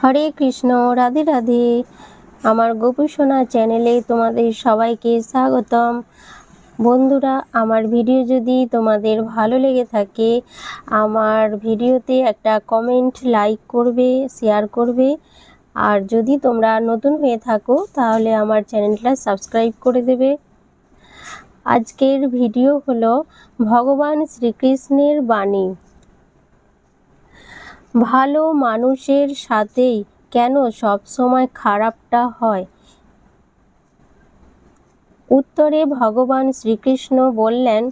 হরে কৃষ্ণ, রাধে রাধে। আমার গোপুসোনা চ্যানেলে তোমাদের সবাইকে স্বাগতম। বন্ধুরা, আমার ভিডিও যদি তোমাদের ভালো লেগে থাকে, আমার ভিডিওতে একটা কমেন্ট, লাইক করবে, শেয়ার করবে। আর যদি তোমরা নতুন হয়ে থাকো, তাহলে আমার চ্যানেলটা সাবস্ক্রাইব করে দেবে। আজকের ভিডিও হলো ভগবান শ্রীকৃষ্ণের বাণী। ভালো মানুষের সাথেই কেন সব সময় খারাপটা হয়? উত্তরে ভগবান শ্রীকৃষ্ণ বললেন,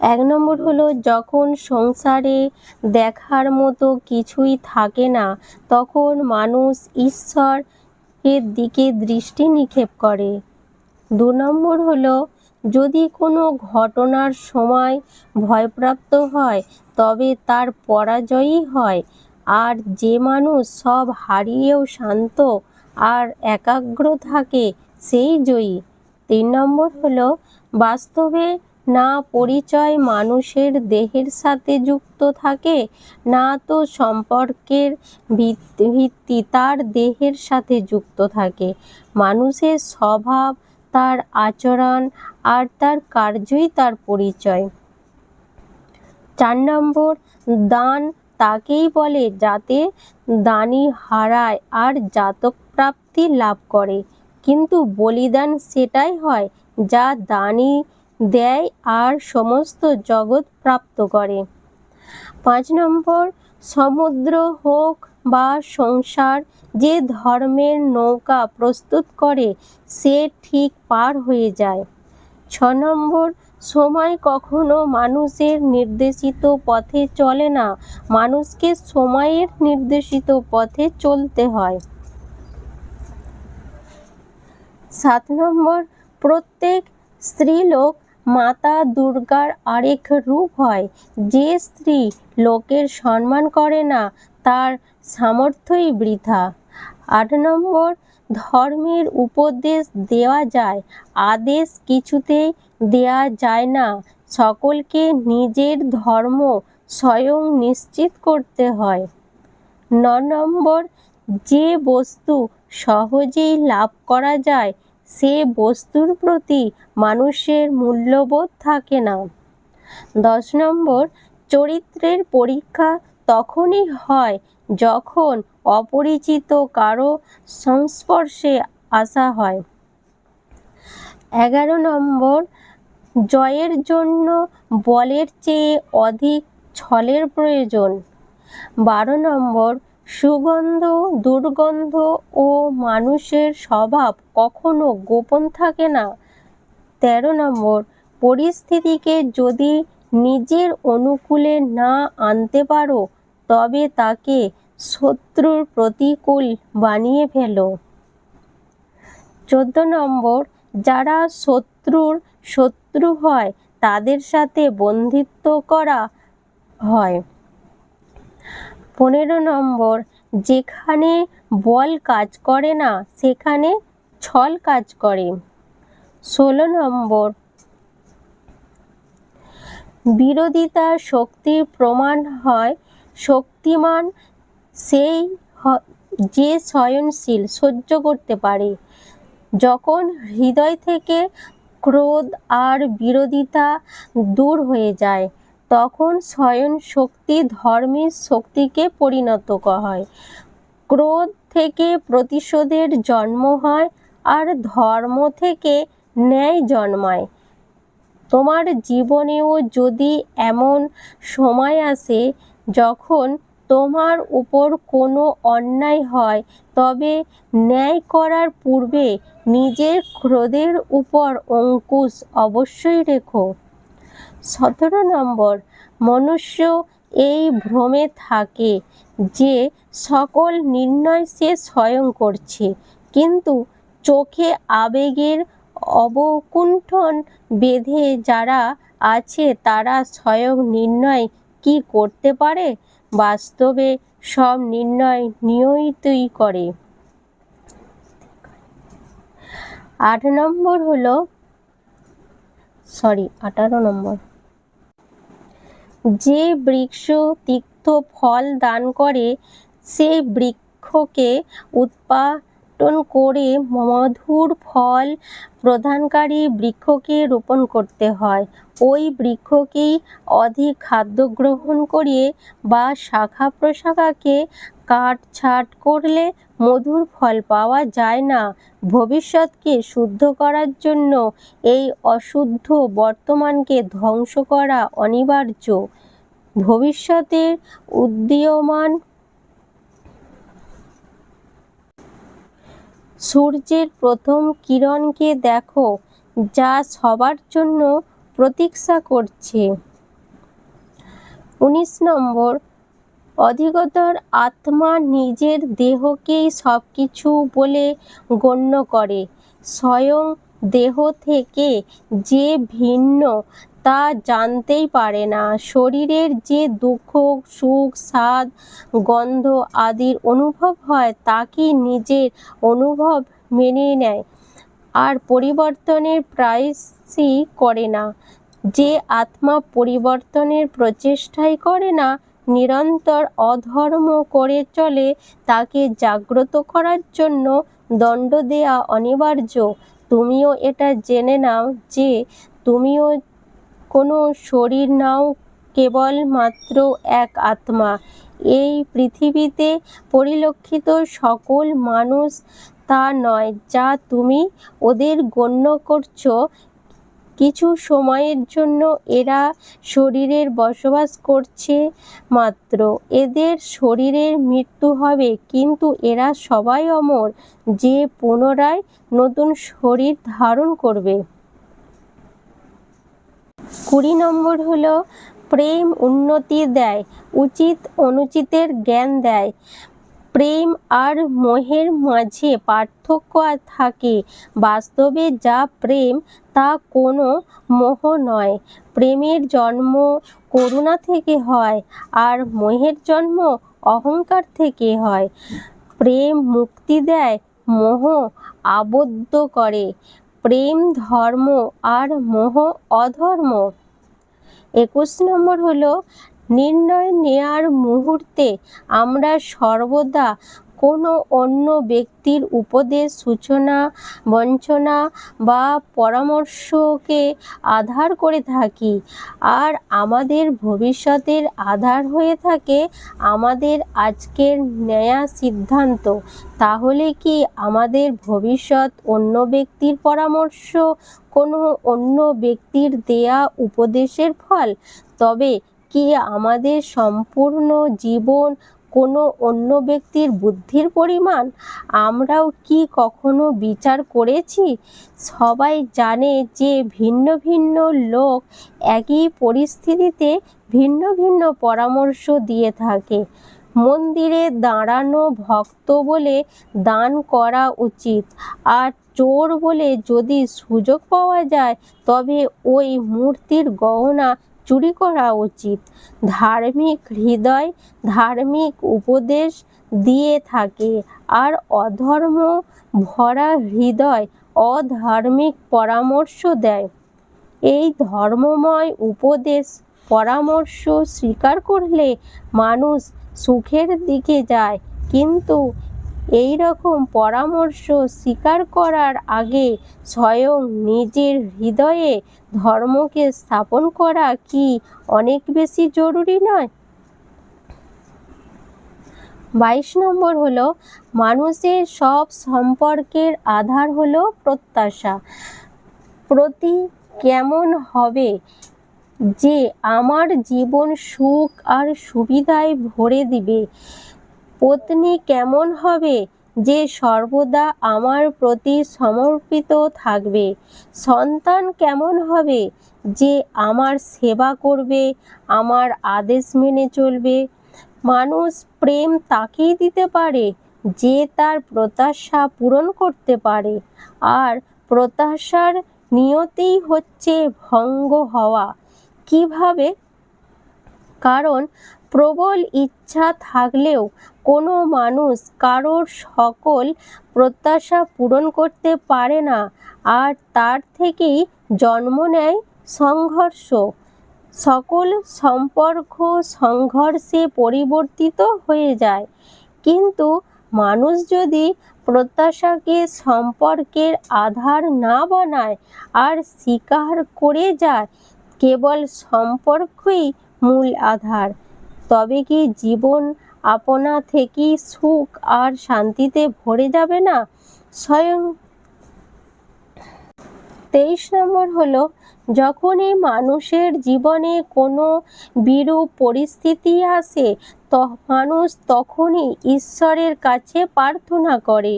এক নম্বর হলো যখন সংসারে দেখার মতো কিছুই থাকে না, তখন মানুষ ঈশ্বরের দিকে দৃষ্টি নিক্ষেপ করে। দু নম্বর হলো যদি কোনো ঘটনার সময় ভয়প্রাপ্ত হয়, তবে তার পরাজয়ই হয়। আর যে মানুষ সব হারিয়েও শান্ত আর একাগ্র থাকে, সেই জয়ী। তিন নম্বর হলো, বাস্তবে না পরিচয় মানুষের দেহের সাথে যুক্ত থাকে, না তো সম্পর্কের ভিত্তি তার দেহের সাথে যুক্ত থাকে। মানুষের স্বভাব, তার আচরণ আর তার কার্যই তার পরিচয়। চার নম্বর, দান তাকেই বলে যাতে দানি হারায় আর জাতক প্রাপ্তি লাভ করে। কিন্তু বলিদান সেটাই হয় যা দানি দেয় আর সমস্ত জগৎ প্রাপ্ত করে। পাঁচ নম্বর, সমুদ্র হোক বা সংসার, যে ধর্মের নৌকা প্রস্তুত করে, সে ঠিক পার হয়ে যায়। ছ নম্বর, সময় কখনো মানুষের নির্দেশিত পথে চলে না। মানুষকে সময়ের নির্দেশিত পথে চলতে হয়। সাত নম্বর, প্রত্যেক স্ত্রীলোক মাতা দুর্গার আরেক রূপ হয়। যে স্ত্রী লোকের সম্মান করে না, তার সামর্থ্যই বৃথা। আট নম্বর ধর্মের উপদেশ দেওয়া যায়, আদেশ কিছুতেই দেয়া যায় না। সকলকে নিজের ধর্ম স্বয়ং নিশ্চিত করতে হয়। ন নম্বর, যে বস্তু সহজেই লাভ করা যায়, সে বস্তুর প্রতি মানুষের মূল্যবোধ থাকে না। দশ নম্বর, চরিত্রের পরীক্ষা তখনই হয় যখন অপরিচিত কারও সংস্পর্শে আসা হয়। এগারো নম্বর, জয়ের জন্য বলের চেয়ে অধিক ছলের প্রয়োজন। বারো নম্বর, সুগন্ধ, দুর্গন্ধ ও মানুষের স্বভাব কখনো গোপন থাকে না। তেরো নম্বর, পরিস্থিতিকে যদি নিজের অনুকূলে না আনতে পারো তবে তাকে শত্রুর প্রতিকূল বানিয়ে ফেলো। চোদ্দ নম্বর, যারা শত্রুর শত্রু হয়, তাদের সাথে বন্ধিত্ব করা হয়। পনেরো নম্বর, যেখানে বল কাজ করে না, সেখানে ছল কাজ করে। ষোলো নম্বর বিরোধিতা শক্তির প্রমাণ হয় শক্তিমান, সেই যে সয়নশীল, সহ্য করতে পারে। যখন হৃদয় থেকে ক্রোধ আর বিরোধিতা দূর হয়ে যায়, তখন স্বয়ং শক্তি ধর্মের শক্তিকে পরিণত হয়। ক্রোধ থেকে প্রতিশোধের জন্ম হয় আর ধর্ম থেকে ন্যায় জন্মায়। তোমার জীবনেও যদি এমন সময় আসে যখন তোমার উপর কোনো অন্যায় হয়, তবে ন্যায় করার পূর্বে নিজের ক্রোধের উপর অঙ্কুশ অবশ্যই রেখো। সতেরো নম্বর, মনুষ্য এই ভ্রমে থাকে যে সকল নির্ণয় সে স্বয়ং করছে, কিন্তু চোখে আবেগের অবকুণ্ঠন বেঁধে যারা আছে তারা স্বয়ং নির্ণয় কি করতে পারে? বাস্তবে সব নির্ণয় নিয়মিতই করে। আট নম্বর হলো সরি আঠারো নম্বর। যে বৃক্ষ তিক্ত ফল দান করে, সেই বৃক্ষকে উৎপাটন করে মধুর ফল প্রদানকারী বৃক্ষকে রোপণ করতে হয়। ওই বৃক্ষকেই অধিক খাদ্য গ্রহণ করিয়ে বা শাখা প্রশাখাকে কাটছাঁট করলে মধুর ফল পাওয়া যায় না। ভবিষ্যৎকে শুদ্ধ করার জন্য এই অশুদ্ধ বর্তমানকে ধ্বংস করা অনিবার্য। ভবিষ্যতের উদীয়মান সূর্যের প্রথম কিরণকে দেখো, যা সবার জন্য প্রতীক্ষা করছে। উনিশ নম্বর, অধিকতর আত্মা নিজের দেহকেই সবকিছু বলে গণ্য করে। স্বয়ং দেহ থেকে যে ভিন্ন তা জানতেই পারে না। শরীরের যে দুঃখ, সুখ, স্বাদ, গন্ধ আদির অনুভব হয় তাকেই নিজের অনুভব মেনে নেয় আর পরিবর্তনের প্রায়শই করে না। যে আত্মা পরিবর্তনের প্রচেষ্টাই করে না, নিরন্তর অধর্ম করে চলে, তাকে জাগ্রত করার জন্য দণ্ড দেয়া অনিবার্য। তুমিও এটা জেনে নাও যে তুমিও কোনো শরীর নাও কেবল মাত্র এক আত্মা। এই পৃথিবীতে পরিলক্ষিত সকল মানুষ তা নয়, যা তুমি ওদের গণ্য করছ। কিছু সময়ের জন্য এরা শরীরের বসবাস করছে মাত্র। এদের শরীরের মৃত্যু হবে, কিন্তু এরা সবাই অমর, যে পুনরায় নতুন শরীর ধারণ করবে। কুড়ি নম্বর হলো, প্রেম উন্নতি দেয়, উচিত অনুচিতের জ্ঞান দেয়। প্রেম আর মোহের মাঝে পার্থক্য থাকে। বাস্তবে যা প্রেম, তা কোনো মোহ নয়। প্রেমের জন্ম করুণা থেকে হয় আর মোহের জন্ম অহংকার থেকে হয়। প্রেম মুক্তি দেয়, মোহ আবদ্ধ করে। প্রেম ধর্ম আর মোহ অধর্ম। একুশ নম্বর হলো নির্ণয় নেয়ার মুহূর্তে আমরা সর্বদা কোনো অন্য ব্যক্তির উপদেশ, সূচনা, বঞ্চনা বা পরামর্শকে আধার করে থাকি। আর আমাদের ভবিষ্যতের আধার হয়ে থাকে আমাদের আজকের নেয়া সিদ্ধান্ত। তাহলে কি আমাদের ভবিষ্যৎ অন্য ব্যক্তির পরামর্শ, কোনো অন্য ব্যক্তির দেয়া উপদেশের ফল? তবে কি আমাদের সম্পূর্ণ জীবন কোনো অন্য ব্যক্তির বুদ্ধির পরিমাণ? আমরাও কি কখনো বিচার করেছি? সবাই জানে যে ভিন্ন ভিন্ন লোক একই পরিস্থিতিতে ভিন্ন ভিন্ন পরামর্শ দিয়ে থাকে। মন্দিরে দাঁড়ানো ভক্ত বলে দান করা উচিত, আর চোর বলে যদি সুযোগ পাওয়া যায়, তবে ওই মূর্তির গহনা চুরি করা উচিত। ধার্মিক হৃদয়, ধার্মিক উপদেশ দিয়ে থাকে আর অধর্ম ভরা হৃদয় অধার্মিক পরামর্শ দেয়। এই ধর্মময় উপদেশ, পরামর্শ স্বীকার করলে মানুষ সুখের দিকে যায়, কিন্তু এই রকম পরামর্শ স্বীকার করার আগে স্বয়ং নিজের হৃদয়ে ধর্মকে স্থাপন করা কি অনেক বেশি জরুরি নয়? বাইশ নম্বর হলো, মানুষের সব সম্পর্কের আধার হলো প্রত্যাশা। প্রতি কেমন হবে যে আমার জীবন সুখ আর সুবিধায় ভরে দিবে পত্নী কেমন হবে? যে সর্বদা আমার প্রতি সমর্পিত থাকবে। সন্তান কেমন হবে? যে আমার সেবা করবে, আমার আদেশ মেনে চলবে। মানুষ প্রেম তাকেই দিতে পারে, যে তার প্রত্যাশা পূরণ করতে পারে। আর প্রত্যাশার নিয়তেই হচ্ছে ভঙ্গ হওয়া। কীভাবে? কারণ প্রবল ইচ্ছা থাকলেও কোনো মানুষ কারোর সকল প্রত্যাশা পূরণ করতে পারে না, আর তার থেকেই জন্ম নেয় সংঘর্ষ। সকল সম্পর্ক সংঘর্ষে পরিবর্তিত হয়ে যায়। কিন্তু মানুষ যদি প্রত্যাশাকে সম্পর্কের আধার না বানায় আর স্বীকার করে যায়, কেবল সম্পর্কই মূল আধার। তবে কি জীবন আপনা থেকেই সুখ আর শান্তিতে ভরে যাবে না? স্বয়ং তেইশ নম্বর হলো, যখনই মানুষের জীবনে কোনো বিরূপ পরিস্থিতি আসে মানুষ তখনই ঈশ্বরের কাছে প্রার্থনা করে,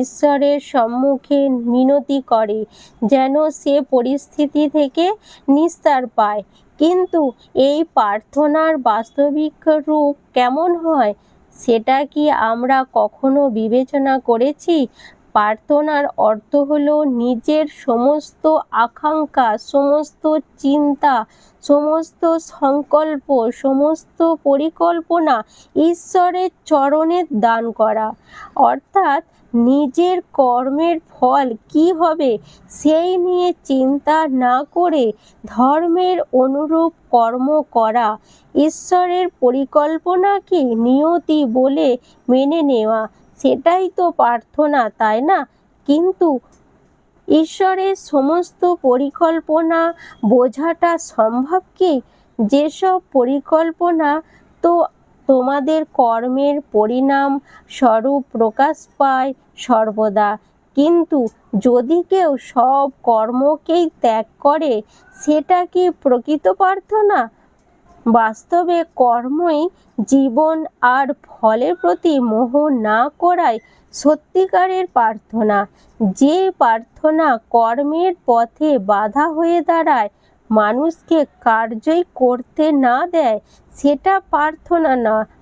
ঈশ্বরের সম্মুখে মিনতি করে, যেন সে পরিস্থিতি থেকে নিস্তার পায়। কিন্তু এই প্রার্থনার বাস্তবিক রূপ কেমন হয়, সেটা কি আমরা কখনো বিবেচনা করেছি? প্রার্থনার অর্থ হলো নিজের সমস্ত আকাঙ্ক্ষা, সমস্ত চিন্তা, সমস্ত সংকল্প, সমস্ত পরিকল্পনা ঈশ্বরের চরণে দান করা। অর্থাৎ নিজের কর্মের ফল কি হবে সেই নিয়ে চিন্তা না করে ধর্মের অনুরূপ কর্ম করা, ঈশ্বরের পরিকল্পনাকে নিয়তি বলে মেনে নেওয়া, সেটাই তো প্রার্থনা, তাই না? কিন্তু ঈশ্বরের সমস্ত পরিকল্পনা বোঝাটা সম্ভব কি? যেসব পরিকল্পনা তো তোমাদের কর্মের পরিণাম স্বরূপ প্রকাশ পায় সর্বদা। কিন্তু যদি কেউ সব কর্মকেই ত্যাগ করে, সেটা কি প্রকৃত প্রার্থনা? বাস্তবে কর্মই জীবন আর ফলের প্রতি মোহ না করাই সত্যিকারের প্রার্থনা। যে প্রার্থনা কর্মের পথে বাধা হয়ে দাঁড়ায় মানুষকে কার্যই করতে না দেয় সেটা প্রার্থনা না।